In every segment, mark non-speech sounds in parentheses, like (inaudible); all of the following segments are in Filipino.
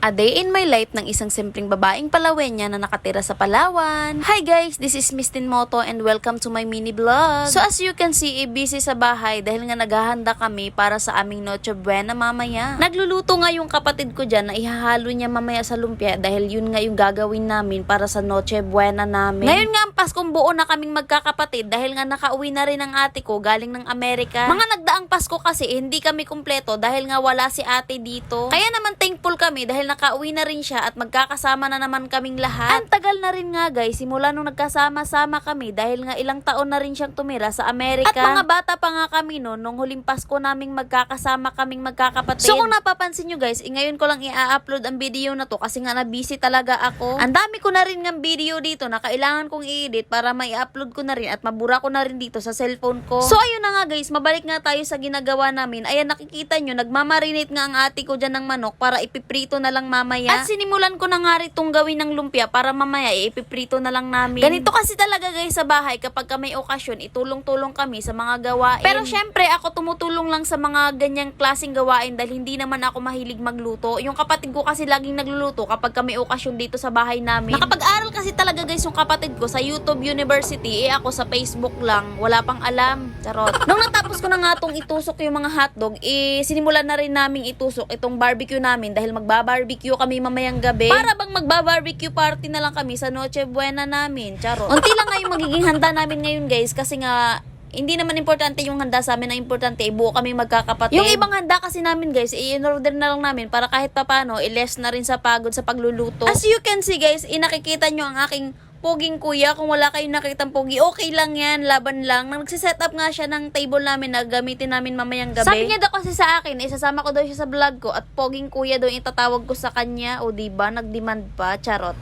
A day in my life ng isang simpleng babaeng Palawenya na nakatira sa Palawan. Hi guys, this is Miss Tinmoto and welcome to my mini vlog. So as you can see, eh, busy sa bahay dahil nga naghahanda kami para sa aming Noche Buena mamaya. Nagluluto nga yung kapatid ko dyan na ihahalo niya mamaya sa lumpia dahil yun nga yung gagawin namin para sa Noche Buena namin. Ngayon nga ang Paskong buo na kaming magkakapatid dahil nga nakauwi na rin ang ate ko galing ng Amerika. Mga nagdaang Pasko kasi eh, hindi kami kumpleto dahil nga wala si ate dito. Kaya naman thankful kami dahil nakauwi na rin siya at magkakasama na naman kaming lahat. Ang tagal na rin nga guys, simula nung nagkasama-sama kami dahil nga ilang taon na rin siyang tumira sa Amerika. At mga bata pa nga kami no, nung huling Pasko naming magkakasama kaming magkakapatid. So kung napapansin nyo guys, eh, ngayon ko lang i-upload ang video na to kasi nga na-busy talaga ako. Ang dami ko na rin ng video dito na kailangan kong i-edit para may upload ko na rin at mabura ko na rin dito sa cellphone ko. So ayun na nga guys, mabalik nga tayo sa ginagawa namin. Ayan nakikita nyo, nagmamarinate nga ang ate ko dyan ng manok para ipiprito na lang mamaya. At sinimulan ko na nga rin itong gawin ng lumpia para mamaya ipiprito na lang namin. Ganito kasi talaga guys sa bahay kapag ka may okasyon, itulong-tulong kami sa mga gawain. Pero syempre ako tumutulong lang sa mga ganyang klaseng gawain dahil hindi naman ako mahilig magluto. Yung kapatid ko kasi laging nagluluto kapag ka may okasyon dito sa bahay namin. Nakapag-aral kasi talaga guys yung kapatid ko sa YouTube University, eh ako sa Facebook lang. Wala pang alam. Charot. (laughs) Nung natapos ko na nga tong itusok yung mga hotdog, eh sinimulan na rin naming itusok itong barbecue namin dahil magbabarbecue kami mamayang gabi. Para bang magbabarbecue party na lang kami sa Noche Buena namin. Charot. Unti lang nga yung magiging handa namin ngayon guys kasi nga hindi naman importante yung handa sa amin, ang importante, buo kami magkakapatid. Yung ibang handa kasi namin guys, i-order na lang namin para kahit papano, i-less na rin sa pagod sa pagluluto. As you can see guys, inakikita nyo ang aking poging kuya, kung wala kayong nakitang pogi, okay lang yan, laban lang. Nang nagsiset up nga siya ng table namin na gamitin namin mamayang gabi. Sabi niya daw kasi sa akin, isasama ko daw siya sa vlog ko at poging kuya daw itatawag ko sa kanya. O diba, nag-demand pa, charot.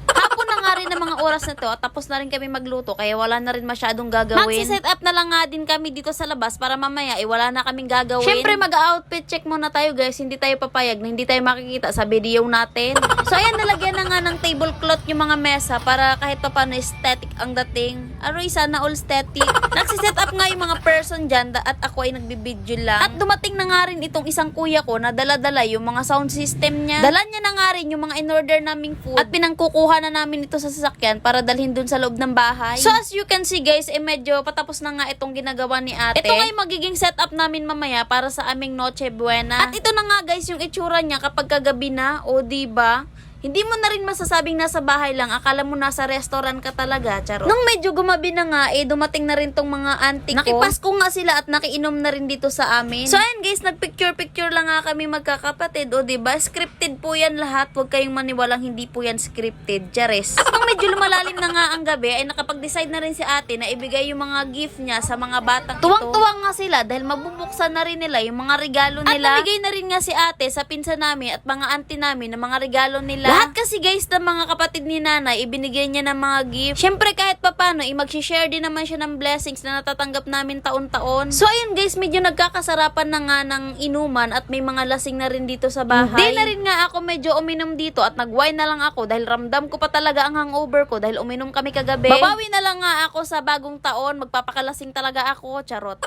Na rin ng mga oras na to at tapos na rin kami magluto kaya wala na rin masyadong gagawin. Magsiset up na lang nga din kami dito sa labas para mamaya eh wala na kaming gagawin. Syempre mag-outfit check muna tayo guys, hindi tayo papayag na hindi tayo makikita sa video natin. So ayan, nalagyan na nga ng tablecloth yung mga mesa para kahit pa paano aesthetic ang dating. Aroy, sana all aesthetic. Nagsiset up nga yung mga person dyan at ako ay nagbibideo lang. At dumating na nga rin itong isang kuya ko na dala-dala yung mga sound system niya. Dala niya na nga rin yung mga in-order naming food at pinangkukuha na namin ito sa sasakyan para dalhin dun sa loob ng bahay. So as you can see guys, eh medyo patapos na nga itong ginagawa ni ate. Ito yung magiging setup namin mamaya para sa aming Noche Buena. At ito na nga guys yung itsura niya kapag kagabi na, o di ba? Hindi mo na rin masasabing nasa bahay lang, akala mo nasa restaurant ka talaga, charo. Nung medyo gumabi na nga, eh dumating na rin tong mga auntie ko. Nakipasko nga sila at nakiinom na rin dito sa amin. So ayun guys, nagpicture-picture lang nga kami magkakapatid, o ba? Scripted po yan lahat, huwag kayong maniwalang hindi po yan scripted, chares. Nung medyo lumalalim na nga ang gabi, ay nakapag-decide na rin si ate na ibigay yung mga gift niya sa mga batang. Tuwang-tuwang nga sila dahil mabubuksan na rin nila yung mga regalo nila. At namigay na rin nga si ate sa pinsa namin at mga auntie namin ng mga regalo nila. Lahat kasi guys ng mga kapatid ni nanay, ibinigay niya ng mga gift. Syempre kahit papano, eh, mag-share din naman siya ng blessings na natatanggap namin taon-taon. So ayun guys, medyo nagkakasarapan na nga ng inuman at may mga lasing na rin dito sa bahay. Hindi na rin nga ako medyo uminom dito at nag-wine na lang ako dahil ramdam ko pa talaga ang hangover ko dahil uminom kami kagabi. Babawi na lang nga ako sa bagong taon, magpapakalasing talaga ako, charot.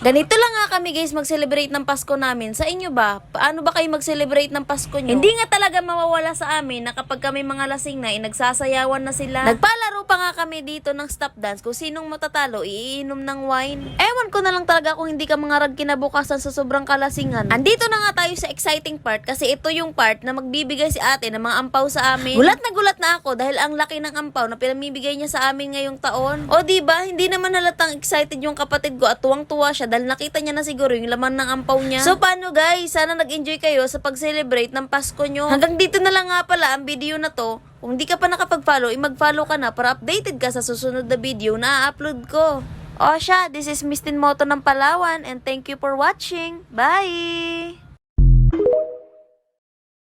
Ganito lang nga kami guys mag-celebrate ng Pasko namin. Sa inyo ba? Paano ba kayo mag-celebrate ng Pasko nyo? Hindi nga talaga mawawala sa amin na kapag kami mga lasing na, eh, nagsasayawan na sila. Nagpalaro pa nga kami dito ng stop dance. Kung sinong matatalo, iinom ng wine. Ewan ko na lang talaga kung hindi ka mga rag kinabukasan sa sobrang kalasingan. Andito na nga tayo sa exciting part kasi ito yung part na magbibigay si ate ng mga ampaw sa amin. Gulat na gulat na ako dahil ang laki ng ampaw na pinamibigay niya sa amin ngayong taon. O di ba hindi naman halatang excited yung kapatid ko at tuwang-tuwa siya dahil nakita niya na siguro yung laman ng ampaw niya. So paano guys? Sana nag-enjoy kayo sa pag-celebrate ng Pasko nyo. Hanggang dito na lang nga pala ang video na to. Kung di ka pa nakapag-follow, i-mag-follow ka na para updated ka sa susunod na video na upload ko. O siya, this is Miss Tinmoto ng Palawan and thank you for watching. Bye!